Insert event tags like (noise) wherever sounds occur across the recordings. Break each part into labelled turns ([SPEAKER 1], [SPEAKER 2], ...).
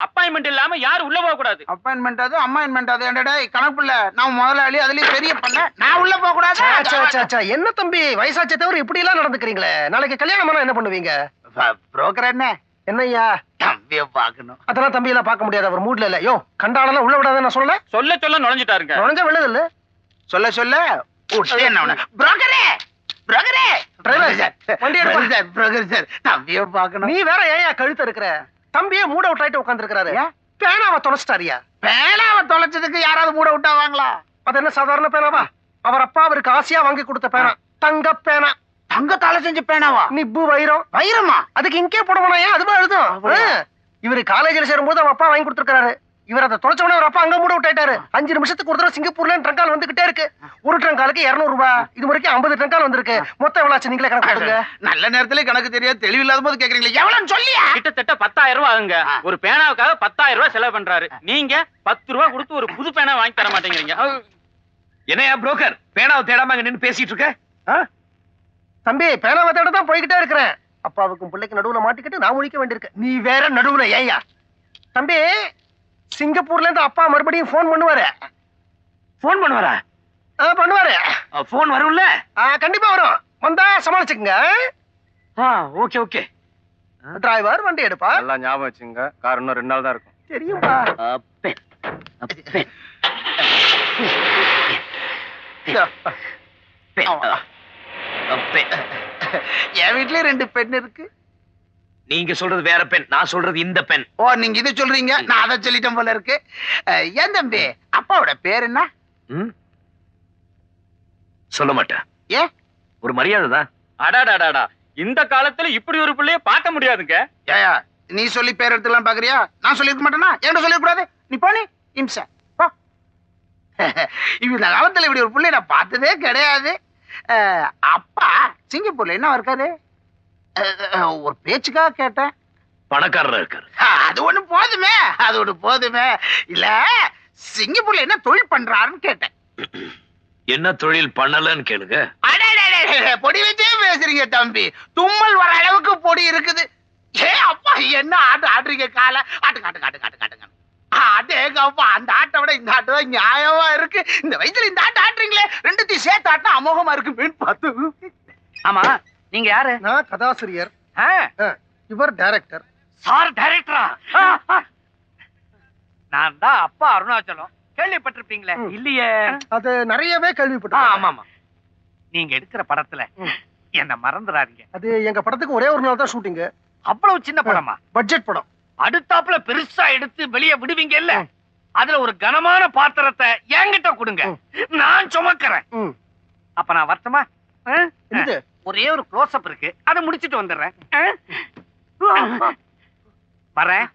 [SPEAKER 1] Appointment இல்லாம யாரும் உள்ள போக கூடாது
[SPEAKER 2] அப்பாயின்மெண்ட் அது அம்மாயின்மெண்ட் அது. என்னடா கணக்குல நான் முதலாளி அதுலயும் பெரிய பண்ண நான் உள்ள போக
[SPEAKER 3] ச்சே, ச்சே, ச்சே,
[SPEAKER 2] கூடாது
[SPEAKER 3] ச்சே, என்ன தம்பி வயசாச்சே தவிர இப்படி எல்லாம் நடந்துக்கிறீங்களே? நாளைக்கு கல்யாணம் பண்ணா என்ன பண்ணுவீங்க?
[SPEAKER 2] புரோக்கர் என்ன?
[SPEAKER 3] என்னய்யா?
[SPEAKER 2] தம்பிய பாக்கணும்
[SPEAKER 3] அதெல்லாம் தம்பி எல்லாம் பார்க்க முடியாது அவர் மூட்ல இல்ல. யோ கண்டாளெல்லாம் உள்ள விடாத நான் சொல்ல
[SPEAKER 1] சொல்ல சொல்ல நுழைஞ்சிட்டாருங்க.
[SPEAKER 3] நுழைஞ்சா விழுது இல்ல
[SPEAKER 2] சொல்ல? சொல்ல. புரோக்கரே புரோக்கரே
[SPEAKER 3] டிரைவர் சார், வண்டி எடுப்பா.
[SPEAKER 2] புரோக்கர் சார் புரோக்கர் சார் தம்பிய பாக்கணும்
[SPEAKER 3] நீ வேற ஏயா கழுத்து இருக்கிற தம்பியே மூட அவுட் ஆயிட்டு உட்காந்துருக்காரு
[SPEAKER 2] ஏன்?
[SPEAKER 3] பேனாவை தொலைச்சிட்டாரியா?
[SPEAKER 2] பேனாவை தொலைச்சதுக்கு யாராவது மூட விட்டா வாங்களா
[SPEAKER 3] அது என்ன சாதாரண பேனாவா? அவர் அப்பா அவருக்கு ஆசையா வாங்கி கொடுத்த பேனா. தங்க பேனா.
[SPEAKER 2] தங்கத்தால செஞ்ச பேனாவா?
[SPEAKER 3] நிப்பு வைரம்.
[SPEAKER 2] வைரமா?
[SPEAKER 3] அதுக்கு இங்கே போடணும்? ஏன்? அதுவா எழுதும். இவரு காலேஜ்ல சேரும்போது அவன் அப்பா வாங்கி கொடுத்துருக்காரு இவர் அதை தொலைச்சவனே அவர் அப்பா அங்க மூட விட்டாரு அஞ்சு நிமிஷத்துக்கு ஒரு தடவை சிங்கப்பூர்ல ட்ரங்கால் வந்துகிட்டே இருக்கு. ஒரு ட்ரங்காலுக்கு இருநூறு ரூபாய் இது வரைக்கும் ஐம்பது ட்ரங்கால் வந்திருக்கு. மொத்தம் எவ்வளவு ஆச்சு? நீங்களே கணக்கு போடுங்க
[SPEAKER 2] நல்ல நேரத்துல கணக்கு தெரியாது. தெளிவு இல்லாத போது கேக்குறீங்களா. எவ்வளவு சொல்லியா?
[SPEAKER 1] கிட்டத்தட்ட பத்தாயிரம் ரூபாய் ஆகுங்க. ஒரு பேனாவுக்காக பத்தாயிரம் ரூபாய் செலவு பண்றாரு. நீங்க பத்து ரூபாய் கொடுத்து ஒரு புது பேனா வாங்கி தர மாட்டேங்கிறீங்க.
[SPEAKER 4] என்னையா புரோக்கர்? பேனாவை தேடாம அங்க நின்னு பேசிட்டு இருக்க?
[SPEAKER 3] தம்பி பேனாவை தேட தான் போய்கிட்டே இருக்கிறேன். அப்பாவுக்கும் பிள்ளைக்கு நடுவுல மாட்டிக்கிட்டு நான் முழிக்க வேண்டியிருக்கு. நீ வேற நடுவுல ஏயா தம்பி சிங்கப்பூர்ல இருந்து அப்பா மறுபடியும் ஃபோன் பண்ணுவாரு.
[SPEAKER 4] போன் பண்ணுவாரா?
[SPEAKER 3] ஆ, பண்ணுவாரு.
[SPEAKER 4] போன் வரும்ல?
[SPEAKER 3] ஆ, கண்டிப்பா வரும். வந்தா சமாளிச்சுக்குங்க.
[SPEAKER 4] ஆ ஓகே ஓகே
[SPEAKER 3] டிரைவர் வண்டி எடுப்பா.
[SPEAKER 5] நல்லா ஞாபகம் வச்சுங்க கார் இன்னும் ரெண்டு நாள் தான் இருக்கும்.
[SPEAKER 3] தெரியும்பா.
[SPEAKER 4] பென் பென் பென்
[SPEAKER 2] என் வீட்லயே ரெண்டு பெண் இருக்கு.
[SPEAKER 4] நீங்க சொல்றது வேற பென் நான் சொல்றது இந்த பென்
[SPEAKER 2] ஓ நீங்க இது சொல்றீங்க? நான் அதை சொல்லிட்டேன் போல இருக்கு. ஏன் தம்பி? அப்பாவோட பேர் என்ன?
[SPEAKER 4] சொல்ல மாட்டேன்.
[SPEAKER 2] ஏன்
[SPEAKER 4] ஒரு மரியாதை தான்.
[SPEAKER 1] அடாடாடாடா. இந்த காலத்துல இப்படி ஒரு பிள்ளைய பார்க்க முடியாதுங்க.
[SPEAKER 2] ஏயா நீ சொல்லி பேர் எடுத்துலாம் பாக்குறியா? நான் சொல்லிருக்க மாட்டேனா? என்கிட்ட சொல்லிருக்க கூடாது நீ. போனி இம்சா. போ. (laughs) இந்த காலத்துல இப்படி ஒரு பிள்ளை நான் பார்த்ததே கிடையாது. அப்பா சிங்கப்பூர்ல என்ன அஹ், ஒரு பேச்சுக்காக கேட்டேன்.
[SPEAKER 4] பணக்காரரா இருக்காரு.
[SPEAKER 2] அது ஒண்ணு போதுமே அது ஒண்ணு போதுமே. இல்ல சிங்கப்பூர்ல என்ன தொழில் பண்றாருன்னு கேட்டேன்.
[SPEAKER 4] என்ன தொழில் பண்ணலன்னு கேளுங்க.
[SPEAKER 2] பொடி வச்சே பேசுறீங்க தம்பி. தும்மல் வர அளவுக்கு பொடி இருக்குது. ஏ அப்பா என்ன ஆட்டு ஆடுறீங்க காலை? ஆட்டு காட்டு காட்டு காட்டு காட்டுங்க. அடேங்க அப்பா அந்த ஆட்டை விட இந்த ஆட்டு தான் நியாயமா இருக்கு. இந்த வயசுல இந்த ஆட்டு ஆட்டுறீங்களே ரெண்டுத்தையும் சேர்த்து ஆட்டினா அமோகமா இருக்கு பார்த்து.
[SPEAKER 4] ஆமா நீங்க யாரு?
[SPEAKER 3] நான் கதாசிரியர். இவர் டைரக்டர்
[SPEAKER 4] சார் டைரக்டரா நான் தான் அப்பா அருணாச்சலம். கேள்விப்பட்டிருப்பீங்களே. இல்லையே.
[SPEAKER 3] அது நிறையவே கேள்விப்பட்டேன்
[SPEAKER 4] ஆமா ஆமா நீங்க எடுக்கிற படத்துல. என்ன மறந்துடாதீங்க.
[SPEAKER 3] அது எங்க படத்துக்கு ஒரே ஒரு நாள் தான் ஷூட்டிங்
[SPEAKER 4] அவ்வளவு சின்ன படமா?
[SPEAKER 3] பட்ஜெட் படம்.
[SPEAKER 4] அடுத்தாப்புல பெருசா எடுத்து வெளிய விடுவீங்க இல்ல அதுல ஒரு கனமான பாத்திரத்தை என்கிட்ட கொடுங்க. நான் சுமக்கிறேன். அப்ப நான்?
[SPEAKER 3] என்னது?
[SPEAKER 4] ஒரே ஒரு க்ளோஸ் அப் இருக்கு. அதை முடிச்சிட்டு வந்துடுறேன்? வரேன்.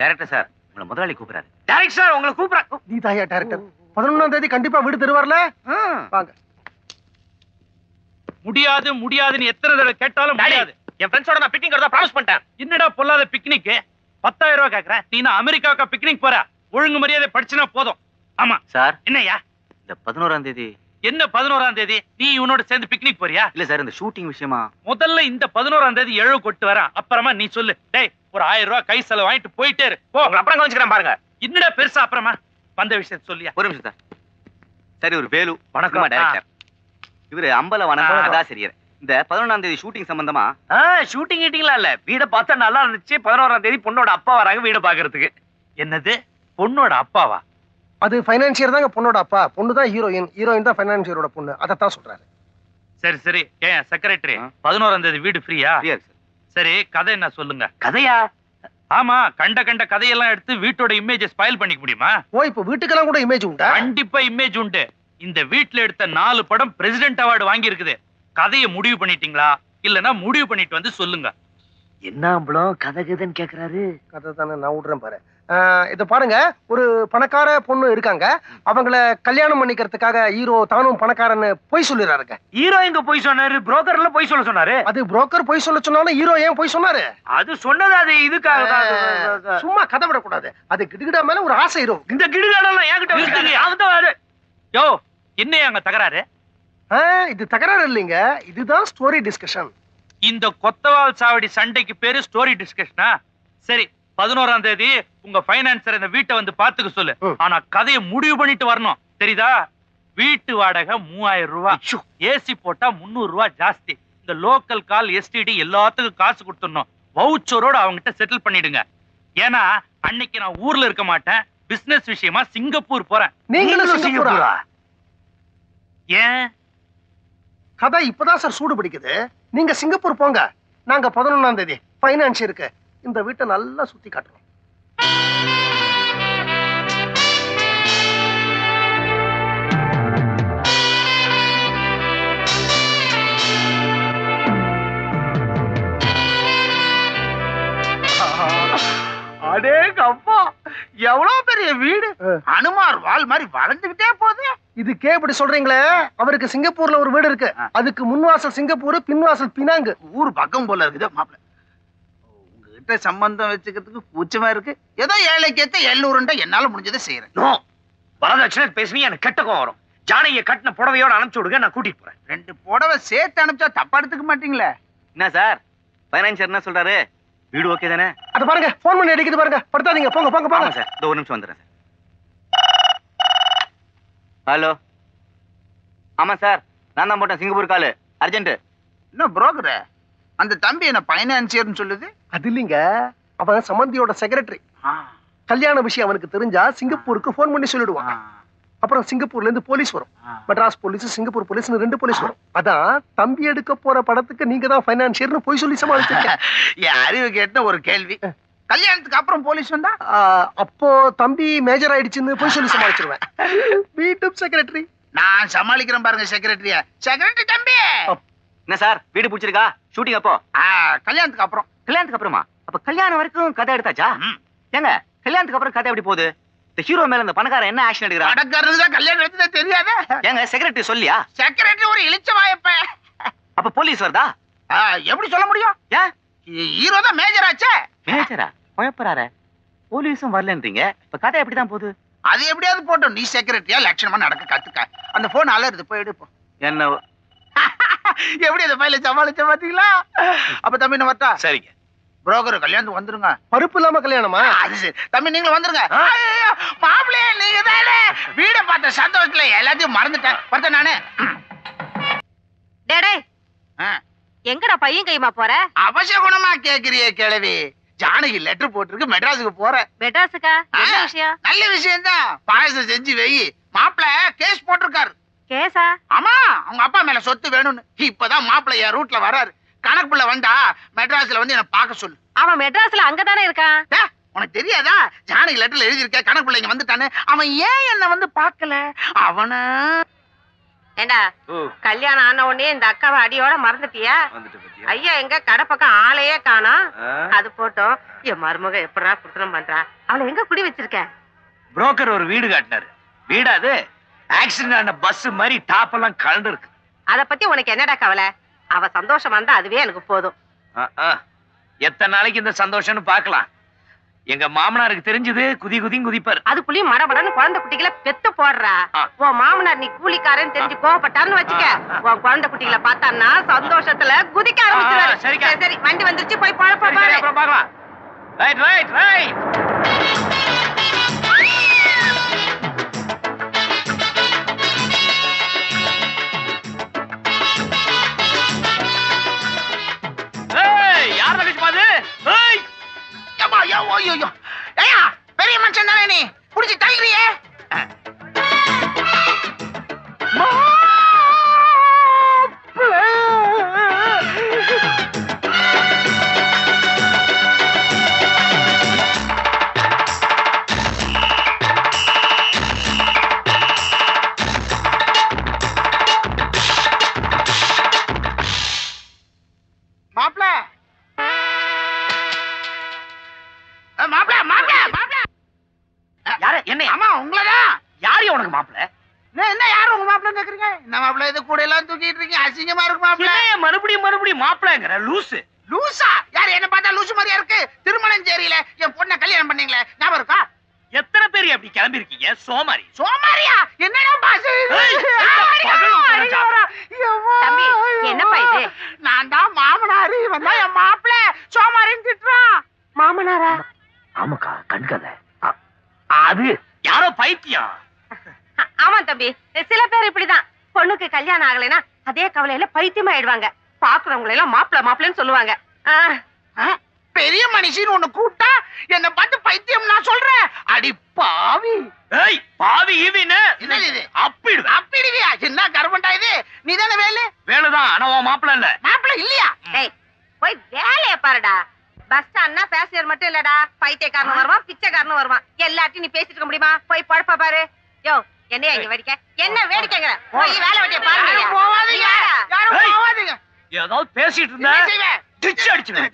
[SPEAKER 6] டைரக்டர் சார் உங்களை முதலாளி கூப்பிடுறாரு.
[SPEAKER 4] டைரக்ட் சார் உங்களை கூப்பிடுறேன்.
[SPEAKER 3] நீ தாயா டைரக்டர் பதினொன்னாம் தேதி கண்டிப்பா வீடு தருவார்ல வாங்க.
[SPEAKER 1] முடியாது முடியாதுன்னு எத்தனை தடவை கேட்டாலும்
[SPEAKER 4] டாடி,
[SPEAKER 1] முடியாது.
[SPEAKER 4] என் ஃப்ரெண்ட்ஸோட நான் பிக்னிக் வரதா ப்ராமிஸ் பண்ணிட்டேன்.
[SPEAKER 1] என்னடா பொல்லாத பிக்னிக் பத்தாயிரம் ரூபாய் கேக்குற. நீ நான் அமெரிக்காவுக்கா பிக்னிக் போற? ஒழுங்கு மரியாதை படிச்சுனா போதும். ஆமா.
[SPEAKER 6] சார்
[SPEAKER 1] என்னய்யா?
[SPEAKER 6] இந்த பதினோராம் தேதி
[SPEAKER 1] என்ன பதினோராம் தேதி? நீ இவனோட சேர்ந்து பிக்னிக் போறியா?
[SPEAKER 6] இல்ல சார் இந்த ஷூட்டிங் விஷயமா?
[SPEAKER 1] முதல்ல இந்த பதினோராம் தேதி எழு கொட்டு வரேன். அப்புறமா நீ சொல்லு. டேய் ஒரு ஆயிரம் ரூபாய் கை செலவு வாங்கிட்டு போயிட்டே போ.
[SPEAKER 4] அப்புறம் கவனிச்சுக்கிறேன் பாருங்க.
[SPEAKER 1] என்னடா பெருசா அப்புறமா? வந்த விஷயத்த சொல்லியா?
[SPEAKER 6] ஒரு நிமிஷம் சார். சரி ஒரு வேலு.
[SPEAKER 1] வணக்கம்.
[SPEAKER 6] டைரக்டர் இவரு அம்பல
[SPEAKER 1] ஆ.
[SPEAKER 6] வனம் கதாசிரியர் இந்த பதினொன்றாம் தேதி ஷூட்டிங் சம்பந்தமா?
[SPEAKER 4] ஷூட்டிங் கீட்டிங்லாம் இல்ல. வீட பார்த்தா நல்லா இருந்துச்சு. பதினோராம் தேதி பொண்ணோட அப்பா வராங்க வீட பாக்குறதுக்கு
[SPEAKER 1] என்னது? பொண்ணோட அப்பாவா?
[SPEAKER 3] அது ஃபைனான்சியர் தாங்க பொண்ணோட அப்பா. பொண்ணு தான் ஹீரோயின் ஹீரோயின் தான் ஃபைனான்சியரோட பொண்ணு. அதைத்தான் சொல்றாரு.
[SPEAKER 1] சரி சரி. ஏன் செக்ரட்டரி. பதினோராம் தேதி வீடு ஃப்ரீயா
[SPEAKER 6] சார்
[SPEAKER 1] கதை என்ன சொல்லுங்க?
[SPEAKER 4] கதையா?
[SPEAKER 1] ஆமா கண்ட கண்ட கதையெல்லாம் எடுத்து வீட்டோட இமேஜை ஸ்பாயில் பண்ணிக்க முடியுமா?
[SPEAKER 3] ஓ இப்ப வீட்டுக்கெல்லாம் கூட இமேஜ் உண்டா?
[SPEAKER 1] கண்டிப்பா இமேஜ் உண்டு. இந்த வீட்ல எடுத்த நாலு படம் பிரசிடென்ட் அவார்டு வாங்கி இருக்குது கதையை முடிவு பண்ணிட்டீங்களா? இல்லனா முடிவு பண்ணிட்டு வந்து சொல்லுங்க.
[SPEAKER 4] என்ன கதை கதைன்னு கேக்குறாரு.
[SPEAKER 3] கதை தானே நான் விடுறேன் பாரு. இத பாருங்க. ஒரு பணக்கார பொண்ணு இருக்காங்க. அவங்கள கல்யாணம் பண்ணிக்கிறதுக்காக ஹீரோ தானும் பணக்காரன்னு பொய் சொல்லிடுறாருங்க
[SPEAKER 4] ஹீரோ எங்க போய் சொன்னாரு? புரோக்கர்ல போய் சொல்ல சொன்னாரு?
[SPEAKER 3] அது புரோக்கர் பொய் சொல்ல சொன்னாலும் ஹீரோ ஏன் பொய் சொன்னாரு?
[SPEAKER 4] அது சொன்னது அது இதுக்காக
[SPEAKER 3] சும்மா கதை விடக்கூடாது. அது கிடுகிடா மேல ஒரு ஆசை ஹீரோ
[SPEAKER 4] இந்த கிடுகாடெல்லாம் என்கிட்ட.
[SPEAKER 1] யோ என்ன அங்க தகராறு?
[SPEAKER 3] இது தகராறு இல்லைங்க. இதுதான் ஸ்டோரி டிஸ்கஷன்
[SPEAKER 1] இந்த கொத்தவால் சாவடி சண்டைக்கு பேரு ஸ்டோரி டிஸ்கஷனா சரி பதினோராம் தேதி உங்க பைனான்சர் இந்த வீட்டை வந்து பாத்துக்க சொல்லு. ஆனா கதையை முடிவு பண்ணிட்டு வரணும். தெரியுதா? வீட்டு வாடகை மூவாயிரம் ரூபாய் ஏசி போட்டா முந்நூறு ரூபாய் ஜாஸ்தி. இந்த லோக்கல் கால் எஸ்டிடி எல்லாத்துக்கும் காசு கொடுத்துடணும். வவுச்சரோட அவங்ககிட்ட செட்டில் பண்ணிடுங்க. ஏன்னா அன்னைக்கு நான் ஊர்ல இருக்க மாட்டேன். பிசினஸ் விஷயமா சிங்கப்பூர் போறேன்.
[SPEAKER 3] நீங்களும் சிங்கப்பூரா?
[SPEAKER 1] ஏன்?
[SPEAKER 3] கதை இப்பதான் சார் சூடு பிடிக்குது நீங்க சிங்கப்பூர் போங்க. நாங்க பதினொன்னாம் தேதி பைனான்ஸ் இருக்கு இந்த வீட்டை நல்லா சுத்தி காட்டுறோம்
[SPEAKER 2] அடேங்க அப்பா எவ்வளவு பெரிய வீடு. அனுமார் வால் மாதிரி வளர்ந்துகிட்டே போகுது.
[SPEAKER 3] இதுக்கே இப்படி சொல்றீங்களே? அவருக்கு சிங்கப்பூர்ல ஒரு வீடு இருக்கு. அதுக்கு முன்வாசல் சிங்கப்பூர் பின்வாசல் பினாங்கு.
[SPEAKER 2] ஊர் பக்கம் போல இருக்குது மாப்பிள்ள உங்ககிட்ட சம்பந்தம் வச்சுக்கிறதுக்கு கூச்சமா இருக்கு. ஏதோ ஏழைக்கு ஏத்த எல்லூருண்ட என்னால முடிஞ்சதை செய்யறேன்
[SPEAKER 4] நோ வரதட்சணை பேசுனீங்க எனக்கு கெட்ட கோவம் வரும். ஜானகியை கட்டின புடவையோட அனுப்பிச்சு விடுங்க நான் கூட்டிட்டு போறேன்.
[SPEAKER 2] ரெண்டு புடவை சேர்த்து அனுப்பிச்சா தப்பா எடுத்துக்க மாட்டீங்களே?
[SPEAKER 6] என்ன சார்? பைனான்சியர் என்ன சொல்றாரு? வீடு ஓகே தானே?
[SPEAKER 3] அது பாருங்க போன் பண்ணி அடிக்குது பாருங்க. படுத்தாதீங்க போங்க போங்க போங்க.
[SPEAKER 6] சார். இந்த ஒரு நிமிஷம் வந்துடுறேன் சார். ஹலோ? ஆமா சார். நான் தான் போட்டேன் சிங்கப்பூர் காலு. அர்ஜென்ட்
[SPEAKER 2] என்ன புரோக்கர் அந்த தம்பி என்ன பைனான்சியர்னு சொல்லுது?
[SPEAKER 3] அது இல்லைங்க. அவன் சம்மந்தியோட செக்ரட்டரி கல்யாண விஷயம் அவனுக்கு தெரிஞ்சா சிங்கப்பூருக்கு போன் பண்ணி சொல்லிடுவான். அப்புறம் சிங்கப்பூர்ல இருந்து போலீஸ் வரும் மெட்ராஸ் போலீஸ் சிங்கப்பூர் போலீஸ்னு ரெண்டு போலீஸ் வரும். அதான் தம்பி எடுக்க போற படத்துக்கு நீங்க தான் பைனான்சியர்னு போய் சொல்லி சமாளிச்சிருக்கேன். (laughs)
[SPEAKER 2] என் அறிவு கேட்ட ஒரு கேள்வி. கல்யாணத்துக்கு அப்புறம் போலீஸ் வந்தா?
[SPEAKER 3] அப்போ தம்பி மேஜர் ஆயிடுச்சுன்னு போய் சொல்லி சமாளிச்சிருவேன். (laughs) வீட்டு செக்ரட்டரி
[SPEAKER 2] நான் சமாளிக்கிறேன் பாருங்க செக்ரட்டரிய செக்ரட்டரி தம்பி!
[SPEAKER 6] என்ன சார்? வீடு பிடிச்சிருக்கா? ஷூட்டிங் அப்போ?
[SPEAKER 2] கல்யாணத்துக்கு அப்புறம்.
[SPEAKER 6] கல்யாணத்துக்கு அப்புறமா? அப்ப கல்யாணம் வரைக்கும் கதை எடுத்தாச்சா. ஏங்க கல்யாணத்துக்கு அப்புறம் கதை எப்படி போகுது? இந்த ஹீரோ மேல இந்த பணக்காரன் என்ன ஆக்ஷன் எடுக்கிறான்?
[SPEAKER 2] படக்காரருக்கு தான் கல்யாணம் எடுத்ததே தெரியாத.
[SPEAKER 6] ஏங்க செக்ரட்டரி சொல்லியா?
[SPEAKER 2] செக்ரட்டரி ஒரு இழிச்ச வாயப்ப.
[SPEAKER 6] அப்ப போலீஸ் வருதா?
[SPEAKER 2] எப்படி சொல்ல முடியும்?
[SPEAKER 6] ஏன்?
[SPEAKER 2] ஹீரோ தான் மேஜர் ஆச்சே.
[SPEAKER 6] மேஜரா குழப்பறாரு போலீஸும் வரலன்றீங்க. இப்ப கதை எப்படிதான் போகுது?
[SPEAKER 2] அது எப்படியாவது போட்டோம். நீ செக்ரட்டரியா லட்சணமா நடக்க கத்துக்க. அந்த போன் அலருது போய் எடுப்போம்.
[SPEAKER 6] என்ன? (laughs)
[SPEAKER 2] எப்படி அந்த பையில சமாளிச்ச பாத்தீங்களா? அப்ப தம்பி என்ன வரட்டா?
[SPEAKER 1] சரிங்க.
[SPEAKER 2] புரோக்கர் கல்யாணத்துக்கு வந்துருங்க.
[SPEAKER 3] பருப்பு இல்லாம கல்யாணமா?
[SPEAKER 2] அது சரி. தம்பி நீங்களும் வந்துருங்க. ஐயையோ, மாப்பிள்ளையே நீங்க தானே? வீட பார்த்த சந்தோஷத்துல எல்லாத்தையும் மறந்துட்டேன். பார்த்தேன் நானு.
[SPEAKER 7] டேடே
[SPEAKER 2] ஆ,
[SPEAKER 7] எங்கடா பையன் கைமா போற?
[SPEAKER 2] அவசகுணமா கேக்குறியே கிழவி. ஜானகி லெட்டர் போட்டிருக்கு மெட்ராஸுக்கு போறேன்
[SPEAKER 7] மெட்ராஸுக்கா? என்ன
[SPEAKER 2] ஆ.
[SPEAKER 7] விஷயம்?
[SPEAKER 2] நல்ல விஷயம் தான் பாயசம் செஞ்சு வை. மாப்பிள்ள கேஸ் போட்டிருக்காரு.
[SPEAKER 7] கேசா?
[SPEAKER 2] ஆமா அவங்க அப்பா மேல சொத்து வேணும்னு. இப்பதான் மாப்பிள்ள என் ரூட்ல வராரு. கணக்குள்ள வந்தா மெட்ராஸ்ல வந்து என்ன பார்க்க சொல்லு.
[SPEAKER 7] அவன் மெட்ராஸ்ல அங்கதானே இருக்கான்?
[SPEAKER 2] உனக்கு தெரியாதா? ஜானகி லெட்டர்ல எழுதியிருக்க கணக்குள்ள இங்க வந்துட்டானே அவன் ஏன் என்ன வந்து பார்க்கல? அவன
[SPEAKER 7] ஏண்டா கல்யாணம் ஆன உடனே இந்த அக்காவை அடியோட மறந்துட்டியா? ஐயா எங்க கடை பக்கம் ஆளையே காணோம். அது போட்டோம். என் மருமக எப்படா குடுத்தனம் பண்றா? அவளை எங்க குடி வச்சிருக்க?
[SPEAKER 4] புரோக்கர் ஒரு வீடு காட்டினாரு. வீடா அது? ஆக்சிடென்ட் ஆன பஸ் மாதிரி டாப் எல்லாம் கலண்டு இருக்கு
[SPEAKER 7] அத பத்தி உனக்கு என்னடா கவலை? அவ சந்தோஷம் வந்தா அதுவே எனக்கு போதும்.
[SPEAKER 4] எத்தனை நாளைக்கு இந்த சந்தோஷம்னு பார்க்கலாம். எங்க மாமனாருக்கு தெரிஞ்சது குதி குதியும் குதிப்பாரு.
[SPEAKER 7] அதுக்குள்ளயும் மடமடன்னு குழந்தை குட்டிகளை பெத்து போடுறா. உன் மாமனார் நீ கூலிக்காரன்னு தெரிஞ்சு கோவப்பட்டாருன்னு வச்சுக்க. உன் குழந்தை குட்டிகளை பார்த்தான்னா சந்தோஷத்துல குதிக்க ஆரம்பிச்சிருவாரு. சரி, சரி. வண்டி வந்துருச்சு போய் பழப்ப
[SPEAKER 4] பார்க்கலாம். ரைட் ரைட் ரைட்
[SPEAKER 2] பெரிய மனுஷன் தானே நீ? புடிச்சு தள்ளுறியே. மாப்பிள இது கூட எல்லாம் தூக்கிட்டு இருக்கீங்க. அசிங்கமா இருக்கு
[SPEAKER 4] மாப்பிள மறுபடியும் மறுபடியும் மாப்பிளங்கிற லூசு.
[SPEAKER 2] லூசா? யார் என்ன பார்த்தா லூசு மாதிரியா இருக்கு? திருமணஞ்சேரியில என் பொண்ண கல்யாணம் பண்ணீங்களே ஞாபகம் இருக்கா?
[SPEAKER 4] எத்தனை பேர் அப்படி கிளம்பி இருக்கீங்க சோமாரி.
[SPEAKER 2] சோமாரியா? என்னடா பாசு? நான்
[SPEAKER 4] தான்
[SPEAKER 2] மாமனாரு இவன்
[SPEAKER 7] தான் என் மாப்பிள
[SPEAKER 2] சோமாரின்னு திட்டுறான். மாமனாரா?
[SPEAKER 4] ஆமாக்கா கண்கதை. அது. யாரோ பைத்தியம்.
[SPEAKER 7] ஆமா தம்பி சில பேர் இப்படிதான். பொண்ணுக்கு கல்யாணம் ஆகலைன்னா அதே கவலையில பைத்தியமா ஆயிடுவாங்க. பாக்குறவங்களை எல்லாம் மாப்பிள மாப்பிளன்னு சொல்லுவாங்க.
[SPEAKER 2] பெரிய மனுஷன் ஒண்ணு கூட்டா என்ன பார்த்து பைத்தியம் நான் சொல்றேன். அடி பாவி.
[SPEAKER 4] ஏய் பாவி ஈவின்னு. அப்பிடுவேன்
[SPEAKER 2] அப்பிடுவியா? என்ன கருமண்டா இது? நீ தானே வேலு?
[SPEAKER 4] வேணுதான் ஆனா உன் மாப்பிள்ள இல்ல.
[SPEAKER 2] மாப்பிள்ள இல்லையா?
[SPEAKER 7] போய் வேலைய பாருடா. பஸ் ஸ்டாண்ட்னா பேசஞ்சர் மட்டும் இல்லடா. பைத்தியக்காரனும் வருவான் பிச்சைக்காரனும் வருவான். எல்லாத்தையும் நீ பேசிட்டு இருக்க முடியுமா? போய் பழப்ப பாரு. யோ என்னையா இங்க வேடிக்கை? என்ன வேடிக்கைங்கிற போய் வேலை வெட்டிய பாருங்க
[SPEAKER 2] யாரும் போவாதீங்க. யாரும். போவாதீங்க.
[SPEAKER 4] ஏதாவது பேசிட்டு
[SPEAKER 2] என்ன
[SPEAKER 4] இருந்த டிச்சு அடிச்சுவேன்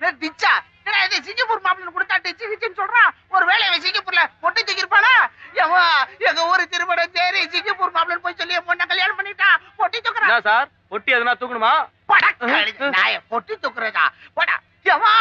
[SPEAKER 2] ஏய், டிச்சா? என்னடா இது சிங்கப்பூர் மாப்பிள்ளை கொடுத்தா டிச்சு கிச்சுன்னு சொல்றான் ஒரு வேலை இவன் சிங்கப்பூர்ல பொட்டு தூக்கிருப்பானா ஏமா எங்க ஊரு திருமணம் சரி சிங்கப்பூர் மாப்பிள்ளை போய் சொல்லி பொண்ணை கல்யாணம் பண்ணிட்டான் பொட்டி தூக்குறான்
[SPEAKER 5] என்ன சார்? பொட்டி எதுனா தூக்கணுமா?
[SPEAKER 2] பொட்டி தூக்குறதா போடா. ஏமா